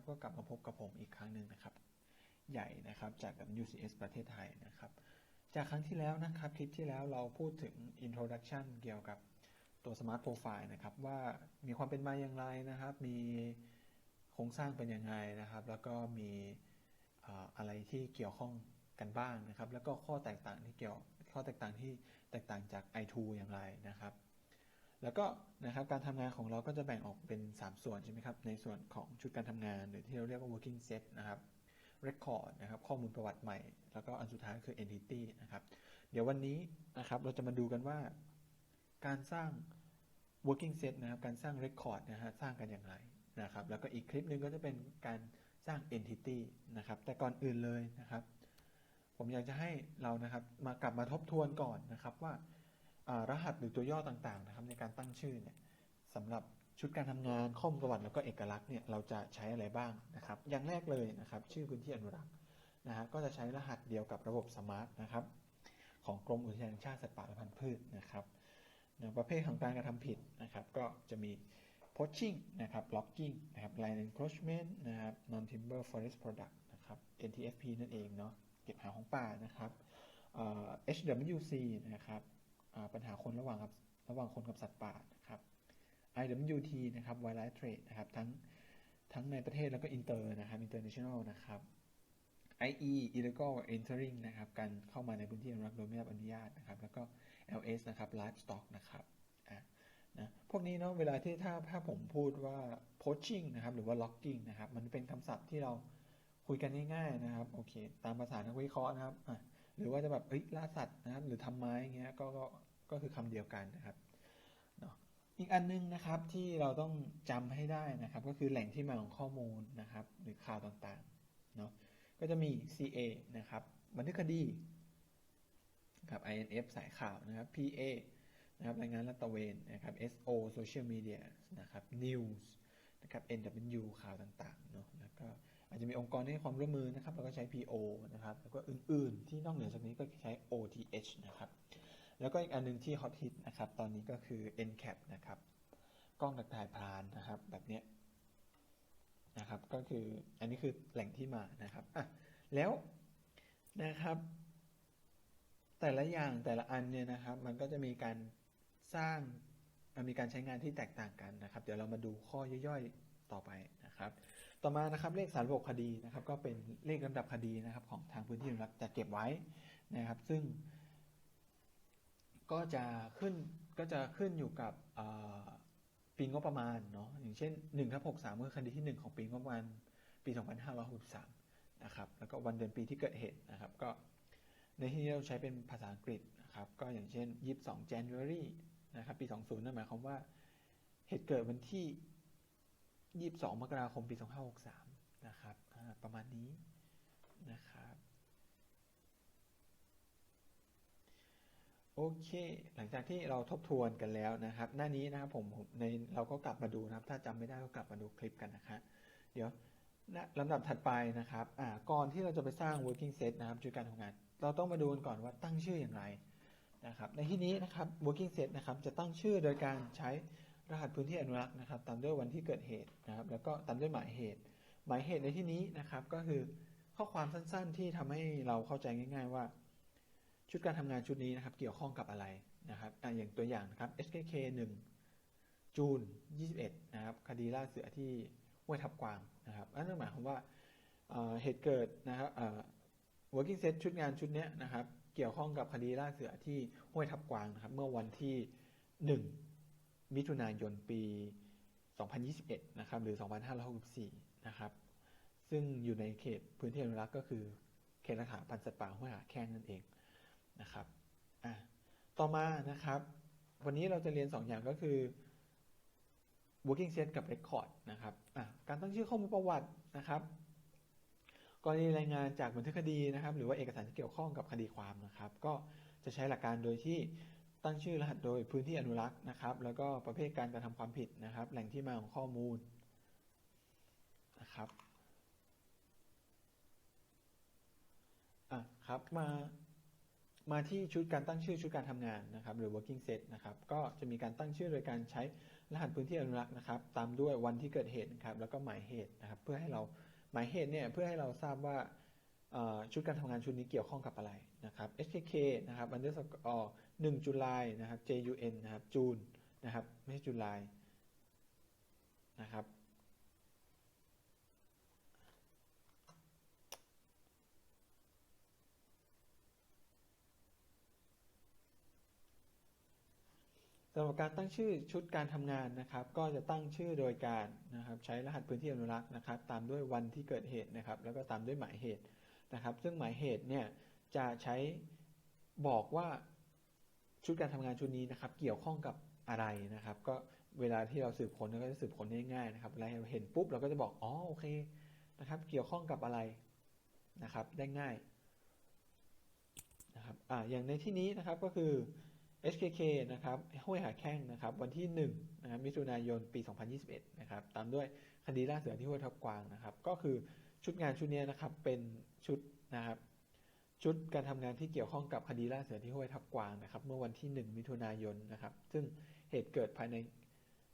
นะครับก็กลับมาพบกับผมอีกครั้งหนึ่งนะครับ ใหญ่นะครับจาก WCS ประเทศไทยนะครับ จากครั้งที่แล้วนะครับคลิปที่แล้วเราพูดถึง introduction เกี่ยวกับตัว smart profile นะครับว่ามีความเป็นมาอย่างไรนะครับ มีโครงสร้างเป็นยังไงนะครับ แล้วก็มีอะไรที่เกี่ยวข้องกันบ้างนะครับ แล้วก็ข้อแตกต่างที่เกี่ยวข้อแตกต่างที่แตกต่างจาก i2 อย่างไรนะครับ แล้วก็นะครับการทำงานของเราก็จะแบ่งออกเป็น 3 ส่วนใช่ไหมครับ ในส่วนของชุดการทำงานหรือที่เราเรียกว่า working set นะครับ record นะครับข้อมูลประวัติใหม่ แล้วก็อันสุดท้ายคือ entity นะครับ เดี๋ยววันนี้นะครับเราจะมาดูกันว่า การสร้าง working set นะครับการสร้าง record นะฮะสร้างกันอย่างไรนะครับ แล้วก็อีกคลิปหนึ่งก็จะเป็นการสร้าง entity นะครับ แต่ก่อนอื่นเลยนะครับ ผมอยากจะให้เรานะครับมากลับมาทบทวนก่อนนะครับว่า รหัสหรือตัวย่อต่างๆนะครับในการตั้งชื่อเนี่ยสำหรับชุดการทำงานข้อมูลประวัติแล้วก็เอกลักษณ์เนี่ยเราจะใช้อะไรบ้างนะครับ อย่างแรกเลยนะครับชื่อพื้นที่อนุรักษ์นะฮะก็จะใช้รหัสเดียวกับระบบสมาร์ทนะครับของกรมอุทยานแห่งชาติสัตว์ป่าและพันธุ์พืชนะครับนะประเภทของการกระทำผิดนะครับ ก็จะมี poaching นะครับ logging นะครับ land encroachment นะครับ non timber forest product นะครับ NTFP นั่นเองเนาะเก็บหาของป่านะครับ HWC นะครับ ปัญหาคนระหว่างกับระหว่างคนกับสัตว์ป่านะครับ IWT นะครับ wildlife trade นะครับ ทั้งทั้งในประเทศแล้วก็ inter นะครับ international นะครับ IE illegal entering นะครับ การเข้ามาในพื้นที่อนุรักษ์โดยไม่ได้รับอนุญาตนะครับ แล้วก็ LS นะครับ livestock นะครับอะนะพวกนี้เนาะเวลาที่ถ้าถ้าผมพูดว่า poaching นะครับ หรือว่า logging นะครับ มันเป็นคำศัพท์ที่เราคุยกันง่ายๆนะครับ โอเค ตามภาษานักวิเคราะห์นะครับอะ หรือว่าจะแบบเอ้ยล่าสัตว์นะครับ หรือทำไม้เงี้ยก็ก็ก็คือคำเดียวกันนะครับเนาะอีกอันนึงนะครับที่เราต้องจำให้ได้นะครับ ก็คือแหล่งที่มาของข้อมูลนะครับ หรือข่าวต่างๆเนาะก็จะมี CA นะครับบันทึกคดีนะครับ INF สายข่าวนะครับ PA นะครับรายงานลาดตะเวนนะครับ SO Social Media นะครับ News นะครับ NW ข่าวต่างๆเนาะแล้วก็ อาจจะมีองค์กรที่ให้ความร่วมมือนะครับแล้วก็ใช้ PO นะครับแล้วก็อื่นๆ ที่นอกเหนือจากนี้ก็ใช้ OTH นะครับแล้วก็อีกอันหนึงที่ฮอตฮิตนะครับตอนนี้ก็คือ NCAP นะครับกล้องดักถ่ายพรานนะครับแบบนี้นะครับก็คืออันนี้คือแหล่งที่มานะครับอะแล้วนะครับ แต่ละอย่างแต่ละอันเนี่ยนะครับ มันก็จะมีการสร้างมีการใช้งานที่แตกต่างกันนะครับ เดี๋ยวเรามาดูข้อย่อยๆต่อไปนะครับ ต่อมานะครับเลขสารบบคดีนะครับ ก็เป็นเลขลำดับคดีนะครับ ของทางพื้นที่อนุรักษ์จะเก็บไว้นะครับ ซึ่ง ก็จะขึ้นก็จะขึ้นอยู่กับปีงบประมาณเนาะอย่างเช่น1ทับ63คือคดีที่ 1 ของปีงบประมาณปี 2563นะครับแล้วก็วันเดือนปีที่เกิดเหตุนะครับ ก็ในที่นี้เราใช้เป็นภาษาอังกฤษนะครับ ก็อย่างเช่น 22 January นะครับปี 20 นั่นหมายความว่าเหตุเกิดวันที่ 22 มกราคม ปี 2563 นะครับ ประมาณนี้นะครับ โอเค หลังจากที่เราทบทวนกันแล้วนะครับ หน้านี้นะครับผมในเราก็กลับมาดูนะครับ ถ้าจำไม่ได้ก็กลับมาดูคลิปกันนะคะเดี๋ยวหน้าลำดับถัดไปนะครับอ่าก่อนที่เราจะไปสร้าง working set นะครับชุดการทำงาน เราต้องมาดูกันก่อนว่าตั้งชื่ออย่างไรนะครับ ในที่นี้นะครับ working set นะครับ จะตั้งชื่อโดยการใช้ รหัสพื้นที่อนุรักษ์นะครับตามด้วยวันที่เกิดเหตุนะครับ แล้วก็ตามด้วยหมายเหตุ หมายเหตุในที่นี้นะครับก็คือข้อความสั้นๆ ที่ทำให้เราเข้าใจง่าย ๆ ว่า ชุดการทำงานชุดนี้นะครับ เกี่ยวข้องกับอะไรนะครับออย่างตัวอย่างนะครับ HKK 1 จูน 21 นะครับ คดีล่าเสือที่ห้วยทับกวางนะครับนนั้นหมายความว่าเหตุเกิดนะครับ working set ชุดงานชุดนี้นะครับ เกี่ยวข้องกับคดีล่าเสือที่ห้วยทับกวางนะครับ เมื่อวันที่ 1 มิถุนายนปี 2021 นะครับ หรือ 2564 นะครับ ซึ่งอยู่ในเขตพื้นที่อนุรักษ์ก็คือเขตรักษาพันธุ์สัตว์ป่าห้วยหาแข้งนั่นเองนะครับอะต่อมานะครับ วันนี้เราจะเรียน 2 อย่างก็คือ working set กับ record นะครับอะการตั้งชื่อข้อมูลประวัตินะครับกรณีรายงานจากบันทึกคดีนะครับ หรือว่าเอกสารที่เกี่ยวข้องกับคดีความนะครับ ก็จะใช้หลักการโดยที่ ตั้งชื่อรหัสโดยพื้นที่อนุรักษ์นะครับ แล้วก็ประเภทการกระทำความผิดนะครับ แหล่งที่มาของข้อมูลนะครับอะครับมามาที่ชุดการตั้งชื่อชุดการทำงานนะครับ หรือ working set นะครับ ก็จะมีการตั้งชื่อโดยการใช้รหัสพื้นที่อนุรักษ์นะครับ ตามด้วยวันที่เกิดเหตุนะครับ แล้วก็หมายเหตุนะครับ เพื่อให้เราหมายเหตุเนี่ยเพื่อให้เราทราบว่า ชุดการทำงานชุดนี้เกี่ยวข้องกับอะไรนะครับ HKK นะครับ underscore 1จุลายนะครับ JUN นะครับจูนนะครับ ไม่ใช่จุลายนะครับสำหรับการตั้งชื่อชุดการทำงานนะครับ ก็จะตั้งชื่อโดยการนะครับ ใช้รหัสพื้นที่อนุรักษ์นะครับ ตามด้วยวันที่เกิดเหตุนะครับ แล้วก็ตามด้วยหมายเหตุ นะครับ ซึ่งหมายเหตุเนี่ยจะใช้บอกว่าชุดการทำงานชุดนี้นะครับ เกี่ยวข้องกับอะไรนะครับ ก็เวลาที่เราสืบค้นเราก็จะสืบค้นได้ง่ายนะครับเวลาเราเห็นปุ๊บเราก็จะบอกอ๋อโอเคนะครับ เกี่ยวข้องกับอะไรนะครับ ได้ง่ายนะครับอ่าอย่างในที่นี้นะครับก็คือ HKK นะครับห้วยหาแข้งนะครับ วันที่1นะครับมิถุนายนปี 2021 นะครับ ตามด้วยคดีล่าเสือที่ห้วยทับกวางนะครับ ก็คือ ชุดงานชุดนี้นะครับเป็นชุดนะครับชุดการทำงานที่เกี่ยวข้องกับคดีล่าเสือที่ห้วยทับกวางนะครับ เมื่อวันที่ 1 มิถุนายนนะครับ ซึ่งเหตุเกิดภายใน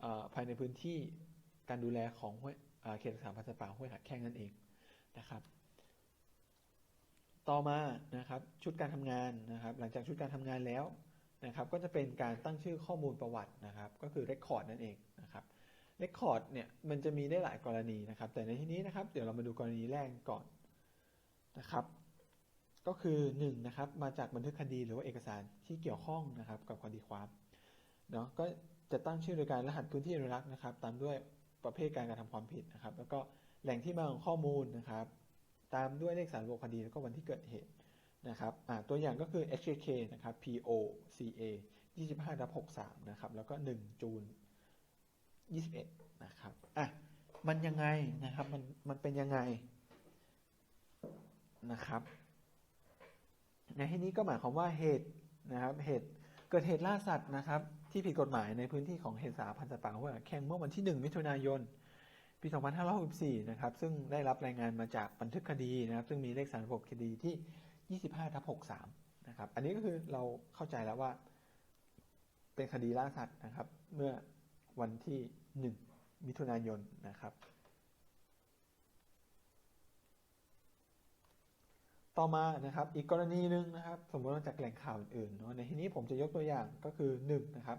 อ่อภายในพื้นที่การดูแลของห้วยเอ่อเขตรักษาพันธุ์สัตว์ป่าห้วยหาแข้งนั่นเองนะครับ ต่อมานะครับชุดการทำงานนะครับ หลังจากชุดการทำงานแล้วนะครับ ก็จะเป็นการตั้งชื่อข้อมูลประวัตินะครับ ก็คือ Record นั่นเอง Record เนี่ยมันจะมีได้หลายกรณีนะครับ แต่ในที่นี้นะครับ เดี๋ยวเรามาดูกรณีแรกก่อนนะครับ ก็คือ1นะครับมาจากบันทึกคดีหรือว่าเอกสารที่เกี่ยวข้องนะครับ กับคดีความเนาะก็จะตั้งชื่อโดยการรหัสพื้นที่อนุรักษ์นะครับ ตามด้วยประเภทการกระทำความผิดนะครับ แล้วก็แหล่งที่มาของข้อมูลนะครับ ตามด้วยเลขสารระบคดีแล้วก็วันที่เกิดเหตุนะครับตัวอย่างก็คือ HKK นะครับ POCA 25ทับ63 นะครับ แล้วก็ 1 จูน 21นะครับอะมันยังไงนะครับมันมันเป็นยังไงนะครับในที่นี้ก็หมายความว่าเหตุนะครับเหตุเกิดเหตุล่าสัตว์นะครับ ที่ผิดกฎหมายในพื้นที่ของเขตสาพันธ์สัตว์ป่าห้วยแข่งเมื่อวันที่ 1 มิถุนายน ปี 2564 นะครับ ซึ่งได้รับรายงานมาจากบันทึกคดีนะครับ ซึ่งมีเลขสาระบบคดีที่ 25ทับ63 นะครับ อันนี้ก็คือเราเข้าใจแล้วว่า เป็นคดีล่าสัตว์นะครับ เมื่อ วันที่ 1 มิถุนายนนะครับ ต่อมานะครับอีกกรณีหนึ่งนะครับ สมมติว่าจากแหล่งข่าวอื่นเนาะในที่นี้ผมจะยกตัวอย่างก็คือ 1 นะครับ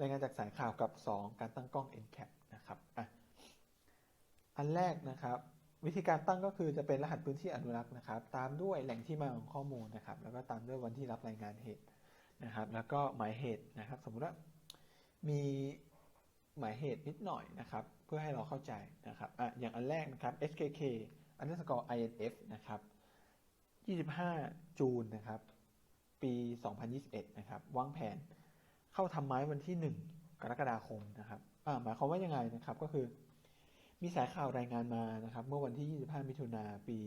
รายงานจากสายข่าวกับ 2 การตั้งกล้อง NCAP นะครับอะอันแรกนะครับวิธีการตั้งก็คือจะเป็นรหัสพื้นที่อนุรักษ์นะครับ ตามด้วยแหล่งที่มาของข้อมูลนะครับ แล้วก็ตามด้วยวันที่รับรายงานเหตุนะครับ แล้วก็หมายเหตุนะครับ สมมุติว่ามี หมายเหตุนิดหน่อยนะครับ เพื่อให้เราเข้าใจนะครับอะอย่างอันแรกนะครับ HKK underscore INF นะครับ25 จูนนะครับ ปี 2021 นะครับ วางแผนเข้าทำไม้วันที่ 1 กรกฎาคมนะครับอ่าหมายความว่ายังไงนะครับก็คือ มีสายข่าวรายงานมานะครับ เมื่อวันที่ 25 มิถุนาปี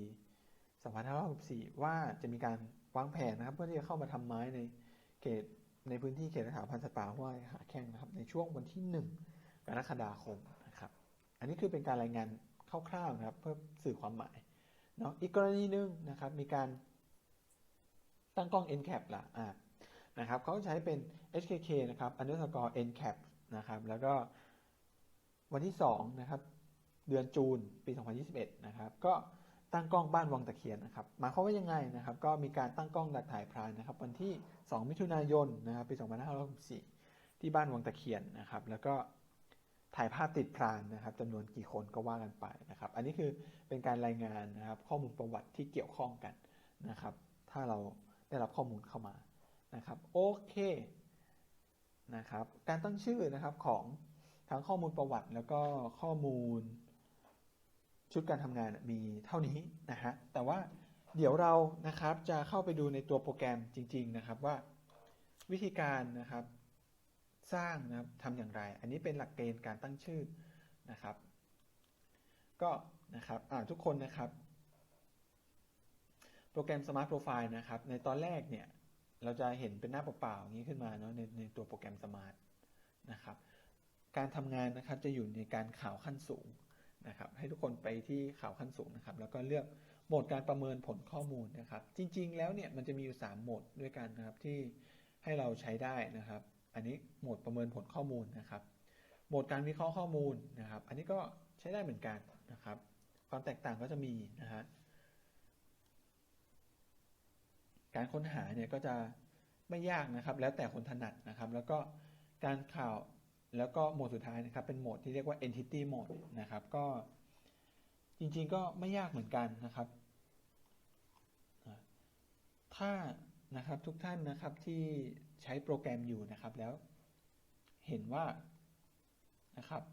2564 ว่าจะมีการวางแผนนะครับ เพื่อที่จะเข้ามาทำไม้ในเขตในพื้นที่เขตรักษาพันธุ์สัตว์ป่าห้วยหาแข้งนะครับ ในช่วงวันที่1 กรกฎาคมนะครับ อันนี้คือเป็นการรายงานคร่าวๆนะครับ เพื่อสื่อความหมายเนาะอีกกรณีหนึ่งนะครับ มีการตั้งกล้อง NCAP ละอ่านะครับเขาใช้เป็น HKK นะครับ underscore NCAP นะครับ แล้วก็วันที่2นะครับ เดือนจูนปี 2021 นะครับ ก็ตั้งกล้องบ้านวังตะเคียนนะครับหมายความว่ายังไงนะครับ ก็มีการตั้งกล้องดักถ่ายพรานนะครับ วันที่ 2 มิถุนายนนะครับปี 2564 ที่บ้านวังตะเคียนนะครับ แล้วก็ ถ่ายภาพติดพรานนะครับจำนวนกี่คนก็ว่ากันไปนะครับ อันนี้คือเป็นการรายงานนะครับ ข้อมูลประวัติที่เกี่ยวข้องกันนะครับ ถ้าเราได้รับข้อมูลเข้ามานะครับโอเคนะครับ การตั้งชื่อนะครับของทั้งข้อมูลประวัติแล้วก็ข้อมูลชุดการทำงานมีเท่านี้นะฮะแต่ว่าเดี๋ยวเรานะครับจะเข้าไปดูในตัวโปรแกรมจริง ๆนะครับว่าวิธีการนะครับ สร้างนะครับทำอย่างไร อันนี้เป็นหลักเกณฑ์การตั้งชื่อนะครับ ก็นะครับทุกคนนะครับ โปรแกรม Smart Profile นะครับ ในตอนแรกเนี่ยเราจะเห็นเป็นหน้าเปล่าๆอย่างนี้ขึ้นมาเนาะในในตัวโปรแกรม Smart นะครับ การทำงานนะครับจะอยู่ในการข่าวขั้นสูงนะครับให้ทุกคนไปที่ข่าวขั้นสูงนะครับ แล้วก็เลือกโหมดการประเมินผลข้อมูลนะครับ จริง ๆ แล้วเนี่ยมันจะมีอยู่ 3 โหมดด้วยกันนะครับที่ให้เราใช้ได้นะครับ อันนี้โหมดประเมินผลข้อมูลนะครับ โหมดการวิเคราะห์ข้อมูลนะครับ อันนี้ก็ใช้ได้เหมือนกันนะครับ ความแตกต่างก็จะมีนะฮะการค้นหาเนี่ยก็จะไม่ยากนะครับ แล้วแต่คนถนัดนะครับ แล้วก็การข่าวแล้วก็โหมดสุดท้ายนะครับ เป็นโหมดที่เรียกว่า entity mode นะครับ ก็จริงๆก็ไม่ยากเหมือนกันนะครับ ถ้านะครับทุกท่านนะครับที่ ใช้โปรแกรมอยู่นะครับ แล้วเห็นว่านะครับ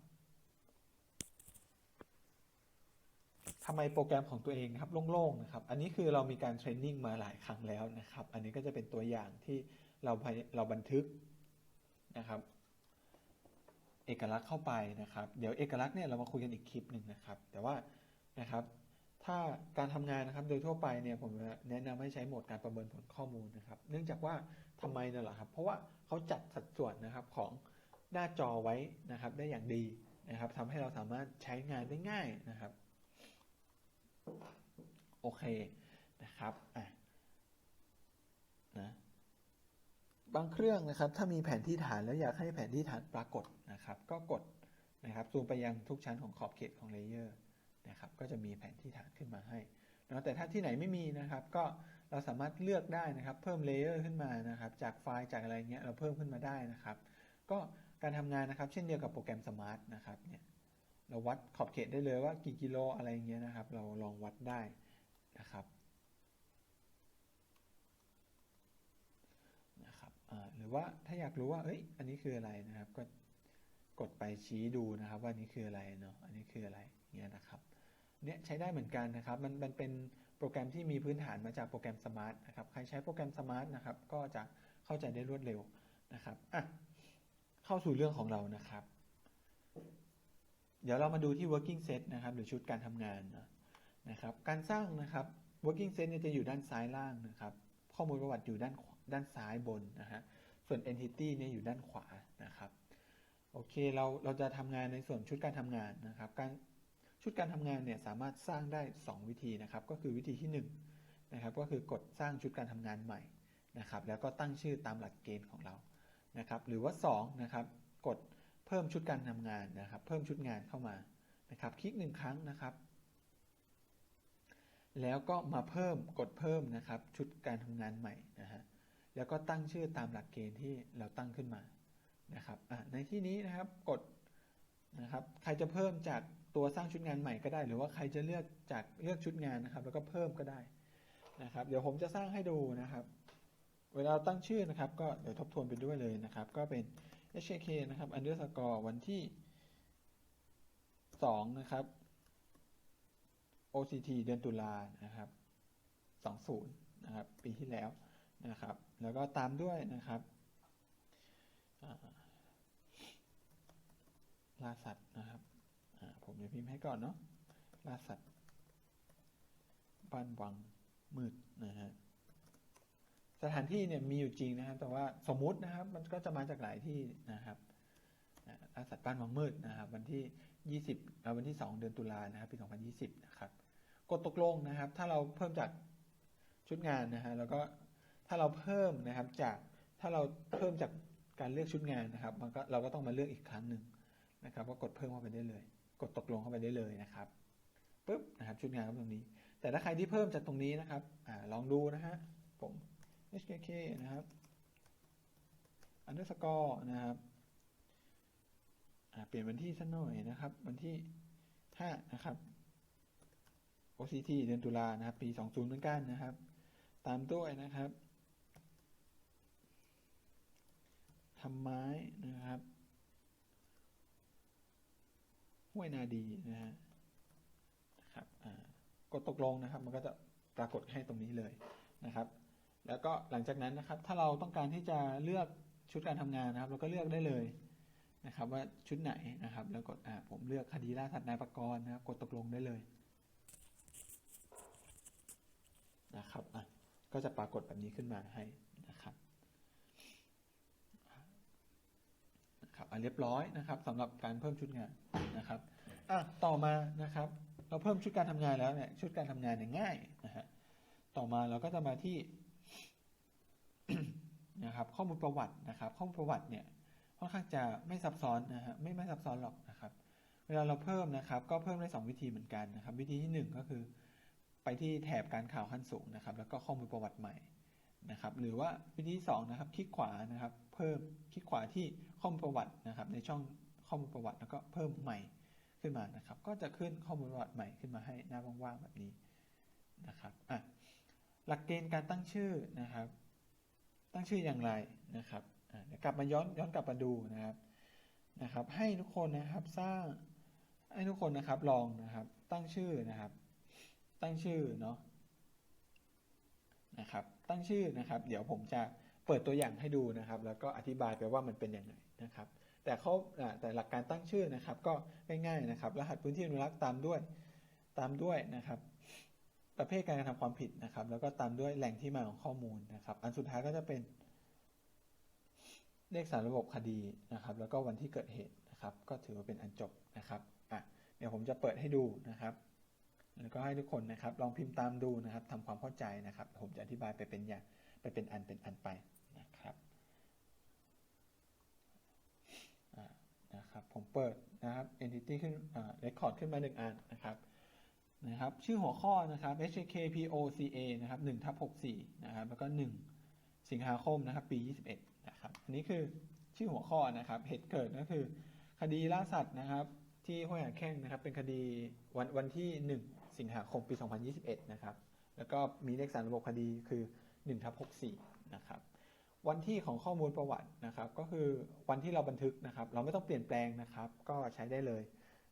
ทำไมโปรแกรมของตัวเองนะครับโล่งๆนะครับ อันนี้คือเรามีการเทรนนิ่งมาหลายครั้งแล้วนะครับ อันนี้ก็จะเป็นตัวอย่างที่เราเราบันทึกนะครับ เอกลักษณ์เข้าไปนะครับ เดี๋ยวเอกลักษณ์เนี่ยเรามาคุยกันอีกคลิปหนึ่งนะครับ แต่ว่านะครับ ถ้าการทำงานนะครับโดยทั่วไปเนี่ยผมแนะนำให้ใช้โหมดการประเมินผลข้อมูลนะครับ เนื่องจากว่า ทำไมเนี่ยเหรอครับ เพราะว่าเขาจัดสัดส่วนนะครับของหน้าจอไว้นะครับ ได้อย่างดีนะครับทำให้เราสามารถใช้งานได้ง่ายนะครับ โอเคนะครับอะนะบางเครื่องนะครับ ถ้ามีแผนที่ฐานแล้วอยากให้แผนที่ฐานปรากฏนะครับ ก็กดนะครับซูมไปยังทุกชั้นของขอบเขตของเลเยอร์นะครับ ก็จะมีแผนที่ฐานขึ้นมาให้นะแต่ถ้าที่ไหนไม่มีนะครับ ก็ เราสามารถเลือกได้นะครับ เพิ่มเลเยอร์ขึ้นมานะครับ จากไฟล์จากอะไรเงี้ยเราเพิ่มขึ้นมาได้นะครับ ก็การทำงานนะครับ เช่นเดียวกับโปรแกรมสมาร์ทนะครับเนี่ยเราวัดขอบเขตได้เลยว่ากี่กิโลอะไรเงี้ยนะครับ เราลองวัดได้นะครับนะครับหรือว่าถ้าอยากรู้ว่าเอ้ยอันนี้คืออะไรนะครับ ก็กดไปชี้ดูนะครับ ว่านี้คืออะไรเนาะอันนี้คืออะไรเงี้ยนะครับเนี่ยใช้ได้เหมือนกันนะครับ มันมันเป็น โปรแกรมที่มีพื้นฐานมาจากโปรแกรมสมาร์ทนะครับใครใช้โปรแกรมสมาร์ทนะครับก็จะเข้าใจได้รวดเร็วนะครับอะเข้าสู่เรื่องของเรานะครับ เดี๋ยวเรามาดูที่ working set นะครับ หรือชุดการทำงานนะครับ การสร้างนะครับ working set เนี่ยจะอยู่ด้านซ้ายล่างนะครับ ข้อมูลประวัติอยู่ด้านด้านซ้ายบนนะฮะส่วน entity เนี่ยอยู่ด้านขวานะครับโอเคเราเราจะทำงานในส่วนชุดการทำงานนะครับ การ ชุดการทำงานเนี่ยสามารถสร้างได้ 2 วิธีนะครับ ก็คือวิธีที่1นะครับก็คือกดสร้างชุดการทำงานใหม่นะครับ แล้วก็ตั้งชื่อตามหลักเกณฑ์ของเรานะครับ หรือว่า2นะครับกดเพิ่มชุดการทำงานนะครับ เพิ่มชุดงานเข้ามานะครับ คลิกหนึ่งครั้งนะครับ แล้วก็มาเพิ่มกดเพิ่มนะครับ ชุดการทำงานใหม่นะฮะแล้วก็ตั้งชื่อตามหลักเกณฑ์ที่เราตั้งขึ้นมานะครับในที่นี้นะครับกดนะครับ ใครจะเพิ่มจาก ตัวสร้างชุดงานใหม่ก็ได้ หรือว่าใครจะเลือกจากเลือกชุดงานนะครับ แล้วก็เพิ่มก็ได้นะครับ เดี๋ยวผมจะสร้างให้ดูนะครับ เวลาตั้งชื่อนะครับ ก็เดี๋ยวทบทวนไปด้วยเลยนะครับ ก็เป็น HK นะครับ underscore วันที่ 2 นะครับ OCT เดือนตุลานะครับ20นะครับ ปีที่แล้วนะครับ แล้วก็ตามด้วยนะครับล่าสัตว์นะครับ ผมจะพิมพ์ให้ก่อนเนาะล่าสัตว์ บ้านวังมืดนะฮะสถานที่เนี่ยมีอยู่จริงนะครับ แต่ว่าสมมุตินะครับ มันก็จะมาจากหลายที่นะครับล่าสัตว์บ้านวังมืดนะครับ วันที่ 20วันที่ 2 เดือนตุลานะครับปี2020 นะครับกดตกลงนะครับ ถ้าเราเพิ่มจากชุดงานนะฮะแล้วก็ถ้าเราเพิ่มนะครับจากถ้าเราเพิ่มจากการเลือกชุดงานนะครับ มันก็เราก็ต้องมาเลือกอีกครั้งหนึ่งนะครับ ก็กดเพิ่มเข้าไปได้เลย กดตกลงเข้าไปได้เลยนะครับปุ๊บนะครับชุดงานก็ตรงนี้ แต่ถ้าใครที่เพิ่มจากตรงนี้นะครับอลองดูนะฮะผม hkk นะครับ underscore นะครับเปลี่ยนวันที่สักหน่อยนะครับ วันที่ 5 นะครับ OCT เดือนตุลานะครับ ปี 20เหมือนกันนะครับ ตามด้วยนะครับทำไม้นะครับ ห้วยนาดีนะฮะครับกดตกลงนะครับ มันก็จะปรากฏให้ตรงนี้เลยนะครับ แล้วก็หลังจากนั้นนะครับ ถ้าเราต้องการที่จะเลือกชุดการทำงานนะครับ เราก็เลือกได้เลยนะครับ ว่าชุดไหนนะครับ แล้วกดอ่าผมเลือกคดีล่าสัตว์นายประกรณ์นะครับ กดตกลงได้เลยนะครับอะก็จะปรากฏแบบนี้ขึ้นมาให้ นะครับนะเรียบร้อยนะครับสำหรับการเพิ่มชุดงานนะครับอะต่อมานะครับ เราเพิ่มชุดการทำงานแล้วเนี่ยชุดการทำงานเนี่ยง่ายนะฮะต่อมาเราก็จะมาที่นะครับข้อมูลประวัตินะครับ ข้อมูลประวัติเนี่ยค่อนข้างจะไม่ซับซ้อนนะฮะไม่ไม่ซับซ้อนหรอกนะครับ เวลาเราเพิ่มนะครับ ก็เพิ่มได้สองวิธีเหมือนกันนะครับ วิธีที่หนึ่งก็คือ ไปที่แถบการข่าวขั้นสูงนะครับ แล้วก็ข้อมูลประวัติใหม่นะครับ หรือว่าวิธีที่สองนะครับ คลิกขวานะครับ เพิ่มคลิกขวาที่ ข้อมูลประวัตินะครับ ในช่องข้อมูลประวัติแล้วก็เพิ่มใหม่ขึ้นมานะครับ ก็จะขึ้นข้อมูลประวัติใหม่ขึ้นมาให้หน้าว่างๆแบบนี้นะครับอะหลักเกณฑ์การตั้งชื่อนะครับ ตั้งชื่ออย่างไรนะครับอะเดี๋ยวกลับมาย้อนย้อนกลับมาดูนะครับนะครับ ให้ทุกคนนะครับสร้างให้ทุกคนนะครับลองนะครับ ตั้งชื่อนะครับ ตั้งชื่อเนาะนะครับ ตั้งชื่อนะครับ เดี๋ยวผมจะเปิดตัวอย่างให้ดูนะครับ แล้วก็อธิบายไปว่ามันเป็นยังไง นะครับ แต่เขาแต่หลักการตั้งชื่อนะครับก็ง่ายๆนะครับ รหัสพื้นที่อนุรักษ์ตามด้วยตามด้วยนะครับ ประเภทการกระทำความผิดนะครับ แล้วก็ตามด้วยแหล่งที่มาของข้อมูลนะครับ อันสุดท้ายก็จะเป็น เลขสารระบบคดีนะครับ แล้วก็วันที่เกิดเหตุนะครับ ก็ถือว่าเป็นอันจบนะครับอะเดี๋ยวผมจะเปิดให้ดูนะครับ แล้วก็ให้ทุกคนนะครับ ลองพิมพ์ตามดูนะครับทำความเข้าใจนะครับ ผมจะอธิบายไปเป็นอย่างไปเป็นอันเป็นอันไปนะครับอ่า นะครับผมเปิดนะครับ entity ขึ้นอ่า record ขึ้นมาหนึ่งอันนะครับนะครับ ชื่อหัวข้อนะครับ HKPOCA นะครับ1ทับ64นะครับ แล้วก็ 1 สิงหาคมนะครับ ปี 21 นะครับ อันนี้คือชื่อหัวข้อนะครับ เหตุเกิดก็คือ คดีล่าสัตว์นะครับ ที่ห้วยหางแข้งนะครับ เป็นคดีวันวันที่ 1 สิงหาคมปี 2021 นะครับ แล้วก็มีเลขสารระบบคดีคือ1ทับ64นะครับ วันที่ของข้อมูลประวัตินะครับ ก็คือวันที่เราบันทึกนะครับ เราไม่ต้องเปลี่ยนแปลงนะครับ ก็ใช้ได้เลย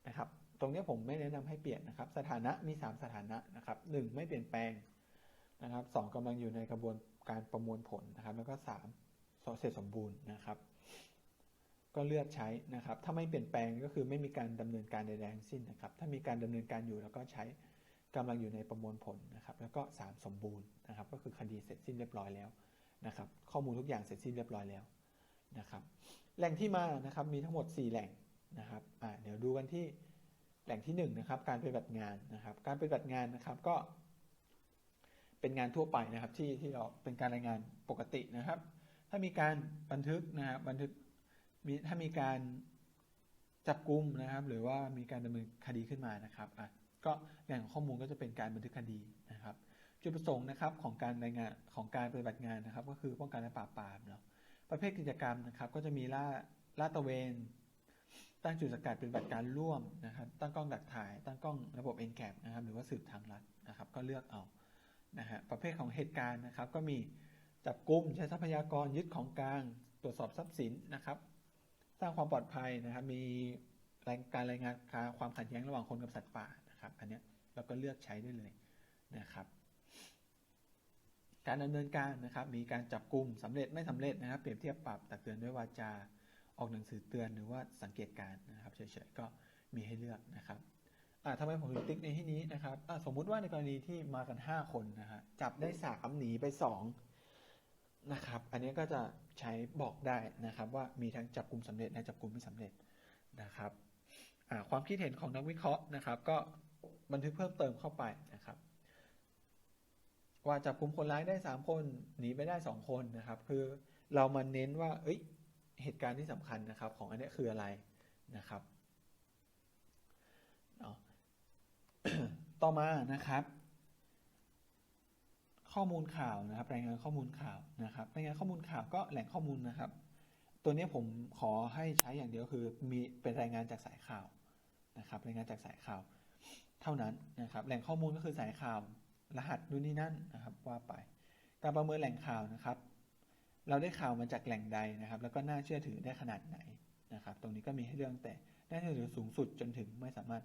นะครับ ตรงนี้ผมไม่แนะนำให้เปลี่ยนนะครับ สถานะมี 3 สถานะนะครับ 1 ไม่เปลี่ยนแปลงนะครับ2กำลังอยู่ในกระบวนการประมวลผลนะครับ แล้วก็3เสร็จสมบูรณ์นะครับ ก็เลือกใช้นะครับ ถ้าไม่เปลี่ยนแปลงก็คือไม่มีการดำเนินการใดๆทั้งสิ้นนะครับ ถ้ามีการดำเนินการอยู่แล้วก็ใช้กำลังอยู่ในประมวลผลนะครับ แล้วก็ 3 สมบูรณ์นะครับ ก็คือคดีเสร็จสิ้นเรียบร้อยแล้ว นะครับข้อมูลทุกอย่างเสร็จสิ้นเรียบร้อยแล้วนะครับแหล่งที่มานะครับมีทั้งหมด 4 แหล่งนะครับอ่าเดี๋ยวดูกันที่แหล่งที่1นะครับการปฏิบัติงานนะครับการปฏิบัติงานนะครับก็ เป็นงานทั่วไปนะครับที่ที่เราเป็นการรายงานปกตินะครับ ถ้ามีการบันทึกนะครับบันทึกมีถ้ามีการจับกลุ่มนะครับ หรือว่ามีการดำเนินคดีขึ้นมานะครับอะก็แหล่งของข้อมูลก็จะเป็นการบันทึกคดีนะครับ จุดประสงค์นะครับของการรายงานของการปฏิบัติงานนะครับ ก็คือป้องกันและปราบปรามเนาะประเภทกิจกรรมนะครับ ก็จะมีล่าล่าตะเวน ตั้งจุดสกัดปฏิบัติการร่วมนะครับ ตั้งกล้องดักถ่าย ตั้งกล้องระบบ NCAP นะครับ หรือว่าสืบทางลัดนะครับ ก็เลือกเอานะฮะประเภทของเหตุการณ์นะครับ ก็มีจับกลุ่มใช้ทรัพยากรยึดของกลางตรวจสอบทรัพย์สินนะครับ สร้างความปลอดภัยนะครับ มีรายการรายงานความขัดแย้งระหว่างคนกับสัตว์ป่านะครับ อันนี้เราก็เลือกใช้ได้เลยนะครับ การดำเนินการนะครับมีการจับกลุ่มสำเร็จไม่สำเร็จนะครับ เปรียบเทียบปรับตักเตือนด้วยวาจาออกหนังสือเตือนหรือว่าสังเกตการนะครับเฉยๆก็มีให้เลือกนะครับอ่าทำไมผมถึงติ๊กในที่นี้นะครับอ่าสมมุติว่าในกรณีที่มากัน 5 คนนะฮะจับได้ 3 หนีไป 2 นะครับ อันนี้ก็จะใช้บอกได้นะครับ ว่ามีทั้งจับกลุ่มสำเร็จและจับกลุ่มไม่สำเร็จนะครับอ่าความคิดเห็นของนักวิเคราะห์นะครับ ก็บันทึกเพิ่มเติมเข้าไปนะครับ ว่าจับกลุ่มคนร้ายได้3คนหนีไปได้2คนนะครับ คือเรามาเน้นว่า เอ้ยเหตุการณ์ที่สำคัญนะครับ ของอันนี้คืออะไรนะครับต่อมานะครับ ข้อมูลข่าวนะครับ รายงานข้อมูลข่าวนะครับรายงานข้อมูลข่าวก็แหล่งข้อมูลนะครับ ตัวนี้ผมขอให้ใช้อย่างเดียวคือมีเป็นรายงานจากสายข่าวนะครับ รายงานจากสายข่าว เท่านั้นนะครับ แหล่งข้อมูลก็คือสายข่าว รหัสนู่นนี่นั่นนะครับว่าไป การประเมินแหล่งข่าวนะครับ เราได้ข่าวมาจากแหล่งใดนะครับ แล้วก็น่าเชื่อถือได้ขนาดไหนนะครับ ตรงนี้ก็มีให้เรื่องแต่น่าเชื่อถือสูงสุดจนถึงไม่สามารถ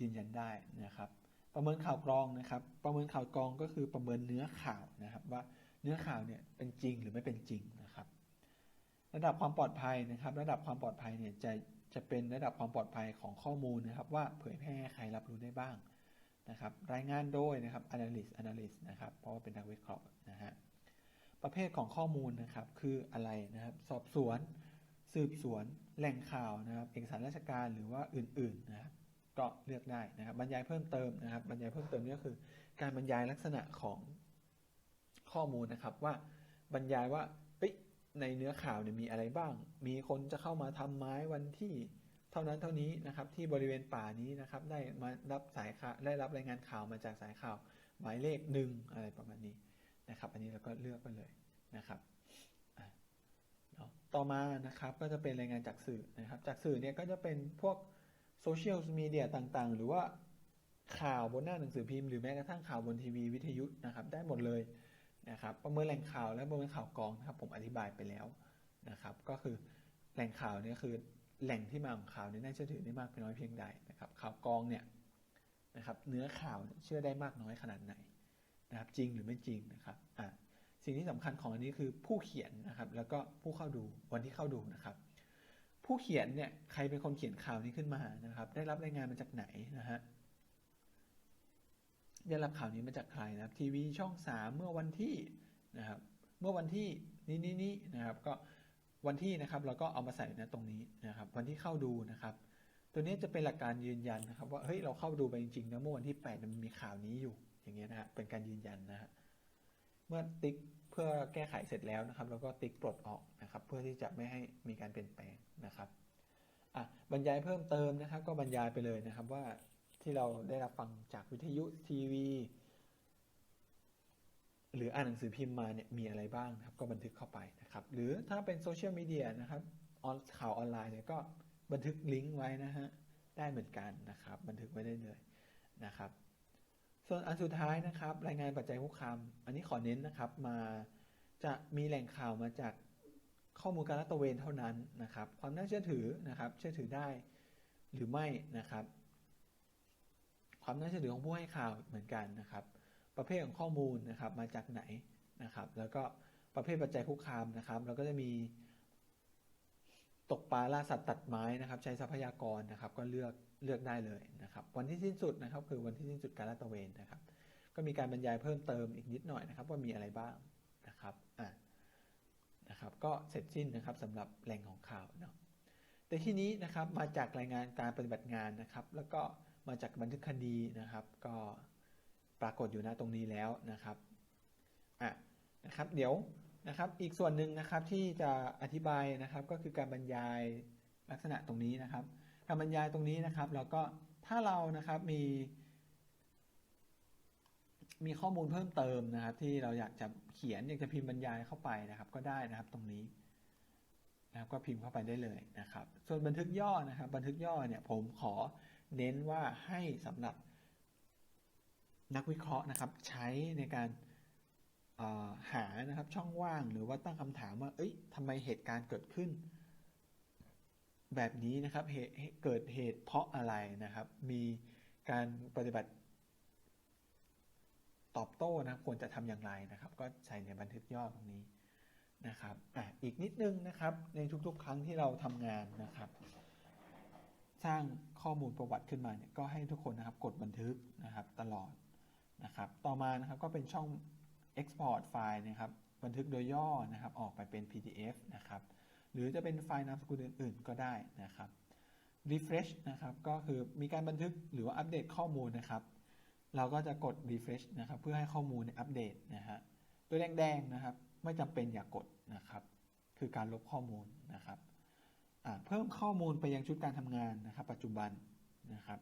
ยืนยันได้นะครับ ประเมินข่าวกรองนะครับ ประเมินข่าวกรองก็คือประเมินเนื้อข่าวนะครับ ว่าเนื้อข่าวเนี่ยเป็นจริงหรือไม่เป็นจริงนะครับ ระดับความปลอดภัยนะครับ ระดับความปลอดภัยเนี่ยจะจะเป็นระดับความปลอดภัยของข้อมูลนะครับ ว่าเผยแพร่ใครรับรู้ได้บ้าง นะครับรายงานโดยนะครับ analyst analyst นะครับเพราะว่าเป็นนักวิเคราะห์นะฮะประเภทของข้อมูลนะครับคืออะไรนะครับสอบสวน สืบสวน แหล่งข่าวนะครับเอกสารราชการหรือว่าอื่นๆนะครับก็เลือกได้นะครับบรรยายเพิ่มเติมนะครับบรรยายเพิ่มเติมนี่ก็คือ การบรรยายลักษณะของข้อมูลนะครับว่าบรรยายว่าในเนื้อข่าวเนี่ยมีอะไรบ้าง มีคนจะเข้ามาทำไม้วันที่ เท่านั้นเท่านี้นะครับที่บริเวณป่านี้นะครับได้มารับสายข่าวได้รับรายงานข่าวมาจากสายข่าวหมายเลขหนึ่งอะไรประมาณนี้นะครับ อันนี้เราก็เลือกไปเลยนะครับต่อมานะครับก็จะเป็นรายงานจากสื่อนะครับ จากสื่อเนี่ยก็จะเป็นพวกโซเชียลมีเดียต่างๆ หรือว่าข่าวบนหน้าหนังสือพิมพ์หรือแม้กระทั่งข่าวบนทีวีวิทยุนะครับได้หมดเลยนะครับประเมินแหล่งข่าวและประเมินข่าวกรองนะครับผมอธิบายไปแล้วนะครับ ก็คือแหล่งข่าวเนี่ยคือ แหล่งที่มาของข่าวเนี่ยน่าเชื่อถือได้มากน้อยเพียงใดนะครับ ข่าวกรองเนี่ยนะครับ เนื้อข่าวเชื่อได้มากน้อยขนาดไหนนะครับ จริงหรือไม่จริงนะครับอะสิ่งที่สำคัญของอันนี้คือผู้เขียนนะครับ แล้วก็ผู้เข้าดูวันที่เข้าดูนะครับ ผู้เขียนเนี่ยใครเป็นคนเขียนข่าวนี้ขึ้นมานะครับ ได้รับรายงานมาจากไหนนะฮะได้รับข่าวนี้มาจากใครนะครับทีวีช่องสามเมื่อวันที่นะครับ เมื่อวันที่นี้นี้นี้นะครับ ก็ วันที่นะครับเราก็เอามาใส่นะตรงนี้นะครับ วันที่เข้าดูนะครับ ตัวนี้จะเป็นหลักการยืนยันนะครับ ว่าเฮ้ยเราเข้าดูไปจริงๆนะเมื่อวันที่8มันมีข่าวนี้อยู่อย่างเงี้ยนะฮะเป็นการยืนยันนะฮะเมื่อติ๊กเพื่อแก้ไขเสร็จแล้วนะครับ แล้วก็ติ๊กปลดออกนะครับ เพื่อที่จะไม่ให้มีการเปลี่ยนแปลงนะครับอะบรรยายเพิ่มเติมนะครับ ก็บรรยายไปเลยนะครับว่าที่เราได้รับฟังจากวิทยุทีวี หรืออ่านหนังสือพิมพ์มาเนี่ยมีอะไรบ้างนะครับ ก็บันทึกเข้าไปนะครับ หรือถ้าเป็นโซเชียลมีเดียนะครับออนข่าวออนไลน์เนี่ยก็บันทึกลิงก์ไว้นะฮะได้เหมือนกันนะครับ บันทึกไว้ได้เลยนะครับ ส่วนอันสุดท้ายนะครับ รายงานปัจจัยคุกคามอันนี้ขอเน้นนะครับมาจะมีแหล่งข่าวมาจากข้อมูลการลาดตระเวนเท่านั้นนะครับ ความน่าเชื่อถือนะครับ เชื่อถือได้หรือไม่นะครับ ความน่าเชื่อถือของผู้ให้ข่าวเหมือนกันนะครับ ประเภทของข้อมูลนะครับมาจากไหนนะครับ แล้วก็ประเภทปัจจัยคุกคามนะครับเราก็จะมีตกปลาล่าสัตว์ตัดไม้นะครับ ใช้ทรัพยากรนะครับ ก็เลือกเลือกได้เลยนะครับ วันที่สิ้นสุดนะครับ คือวันที่สิ้นสุดการลาดตระเวนนะครับ ก็มีการบรรยายเพิ่มเติมอีกนิดหน่อยนะครับ ว่ามีอะไรบ้างนะครับอะนะครับ ก็เสร็จสิ้นนะครับสำหรับแหล่งของข่าวเนาะแต่ที่นี้นะครับมาจากรายงานการปฏิบัติงานนะครับ แล้วก็มาจากบันทึกคดีนะครับ ก็ ปรากฏอยู่น้าตรงนี้แล้วนะครับอะนะครับเดี๋ยวนะครับอีกส่วนหนึ่งนะครับที่จะอธิบายนะครับก็คือการบรรยายลักษณะตรงนี้นะครับ การบรรยายตรงนี้นะครับแล้วก็ถ้าเรานะครับมี มีข้อมูลเพิ่มเติมนะครับ ที่เราอยากจะเขียนอยากจะพิมพ์บรรยายเข้าไปนะครับ ก็ได้นะครับตรงนี้นะครับก็พิมพ์เข้าไปได้เลยนะครับ ส่วนบันทึกย่อนะครับ บันทึกย่อเนี่ยผมขอเน้นว่าให้สำหรับ นักวิเคราะห์นะครับ ใช้ในการหานะครับช่องว่างหรือว่าตั้งคำถามว่า เอ้ยทำไมเหตุการณ์เกิดขึ้น แบบนี้นะครับเหตุเกิดเหตุเพราะอะไรนะครับ มีการปฏิบัติ ตอบโต้นะควรจะทำอย่างไรนะครับ ก็ใส่ในบันทึกย่อตรงนี้นะครับอะอีกนิดนึงนะครับ ในทุกๆ ครั้งที่เราทำงานนะครับ สร้างข้อมูลประวัติขึ้นมาเนี่ยก็ให้ทุกคนนะครับกดบันทึกนะครับตลอด นะครับ ต่อมานะครับก็เป็นช่อง export ไฟล์นะครับ บันทึกโดยย่อนะครับ ออกไปเป็น PDF นะครับ หรือจะเป็นไฟล์นามสกุลอื่น ๆ ก็ได้นะครับ refresh นะครับก็คือมีการบันทึกหรือว่าอัปเดตข้อมูลนะครับ เราก็จะกด refresh นะครับ เพื่อให้ข้อมูลอัปเดตนะฮะตัวแดงๆนะครับ ไม่จำเป็นอย่ากกดนะครับ คือการลบข้อมูลนะครับเพิ่มข้อมูลไปยังชุดการทำงานนะครับ ปัจจุบันนะครับ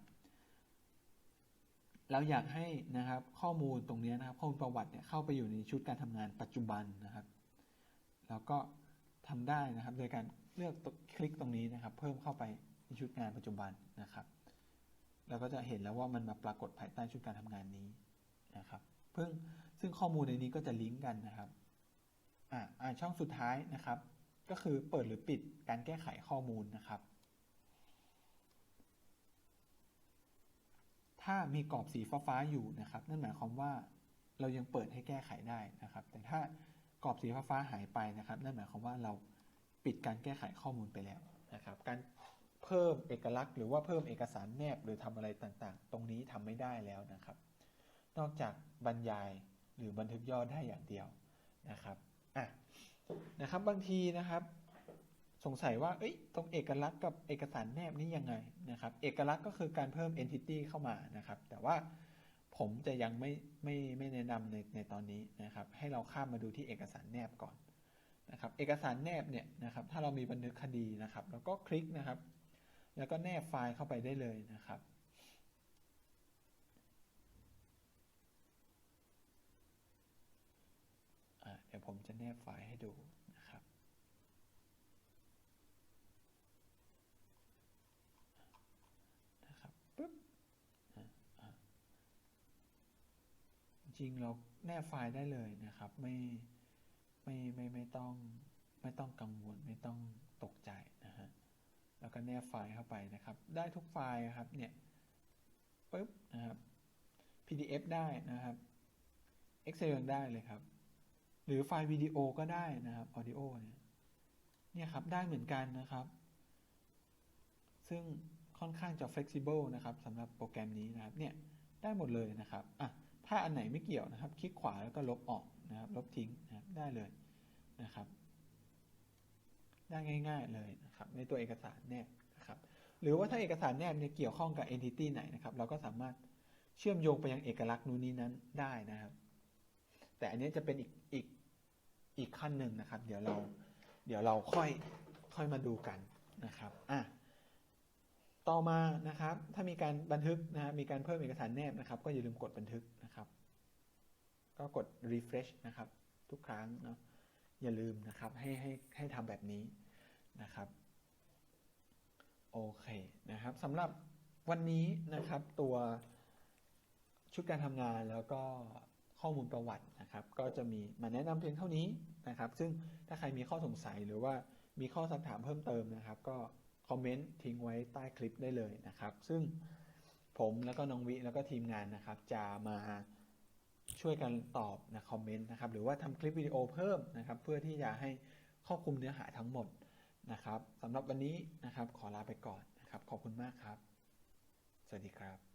เราอยากให้นะครับข้อมูลตรงนี้นะครับข้อมูลประวัติเนี่ยเข้าไปอยู่ในชุดการทำงานปัจจุบันนะครับ แล้วก็ทำได้นะครับ โดยการเลือกคลิกตรงนี้นะครับ เพิ่มเข้าไปในชุดงานปัจจุบันนะครับเราก็จะเห็นแล้วว่ามันมาปรากฏภายใต้ชุดการทำงานนี้นะครับเพิ่งซึ่งข้อมูลในนี้ก็จะลิงก์กันนะครับอ่าช่องสุดท้ายนะครับ ก็คือเปิดหรือปิดการแก้ไขข้อมูลนะครับ ถ้ามีกรอบสีฟ้าๆอยู่นะครับ นั่นหมายความว่าเรายังเปิดให้แก้ไขได้นะครับ แต่ถ้ากรอบสีฟ้าๆหายไปนะครับ นั่นหมายความว่าเราปิดการแก้ไขข้อมูลไปแล้วนะครับ การเพิ่มเอกลักษณ์หรือว่าเพิ่มเอกสารแนบหรือทำอะไรต่างๆ ตรงนี้ทำไม่ได้แล้วนะครับ นอกจากบรรยายหรือบันทึกย่อได้อย่างเดียวนะครับอะนะครับบางทีนะครับ สงสัยว่าเอ้ยตรงเอกลักษณ์กับเอกสารแนบนี่ยังไงนะครับ เอกลักษณ์ก็คือการเพิ่ม entity เข้ามานะครับ แต่ว่าผมจะยังไม่ไม่ไม่แนะนำในในตอนนี้นะครับ ให้เราข้ามมาดูที่เอกสารแนบก่อนนะครับ เอกสารแนบเนี่ยนะครับ ถ้าเรามีบันทึกคดีนะครับ แล้วก็คลิกนะครับ แล้วก็แนบไฟล์เข้าไปได้เลยนะครับเดี๋ยวผมจะแนบไฟล์ให้ดูนะครับ นะครับปึ๊บอะอะจ ริงๆ เราแนบไฟล์ได้เลยนะครับ ไม่ไม่ไม่ไม่ต้องไม่ต้องกังวลไม่ต้องตกใจนะฮะแล้วก็แนบไฟล์เข้าไปนะครับ ได้ทุกไฟล์ครับเนี่ยปึ๊บนะครับ PDF ได้นะครับ Excel ยังได้เลยครับ หรือไฟล์วิดีโอก็ได้นะครับ Audio เนี่ยเนี่ยครับได้เหมือนกันนะครับ ซึ่งค่อนข้างจะ flexible นะครับสำหรับโปรแกรมนี้นะครับเนี่ยได้หมดเลยนะครับอะ ถ้าอันไหนไม่เกี่ยวนะครับ คลิกขวาแล้วก็ลบออกนะครับ ลบทิ้งนะครับได้เลยนะครับ ได้ง่าย ๆเลยนะครับ ในตัวเอกสารแนบนะครับ หรือว่าถ้าเอกสารแนบเนี่ยเกี่ยวข้องกับ entity ไหนนะครับ เราก็สามารถเชื่อมโยงไปยังเอกลักษณ์นู้นนี้นั้นได้นะครับ แต่อันนี้จะเป็นอีกอีกอีกขั้นหนึ่งนะครับ เดี๋ยวเราเดี๋ยวเราค่อยค่อยมาดูกันนะครับ อะ ต่อมานะครับ ถ้ามีการบันทึกนะมีการเพิ่มเอกสารแนบนะครับ ก็อย่าลืมกดบันทึกนะครับ ก็กด refresh นะครับ ทุกครั้งเนาะอย่าลืมนะครับให้ให้ให้ทำแบบนี้นะครับโอเคนะครับสำหรับวันนี้นะครับ ตัวชุดการทำงานแล้วก็ข้อมูลประวัตินะครับ ก็จะมีมาแนะนำเพียงเท่านี้นะครับ ซึ่งถ้าใครมีข้อสงสัยหรือว่ามีข้อสักถามเพิ่มเติมนะครับ ก็ อมเมนต์ทิ้งไว้ใต้คลิปได้เลยนะครับ ซึ่งผมแล้วก็น้องวิแล้วก็ทีมงานนะครับ จะมาช่วยกันตอบนะคอมเมนต์นะครับ หรือว่าทำคลิปวิดีโอเพิ่มนะครับ เพื่อที่จะให้ครอบคลุมเนื้อหาทั้งหมดนะครับสำหรับวันนี้นะครับ ขอลาไปก่อนนะครับ ขอบคุณมากครับ สวัสดีครับ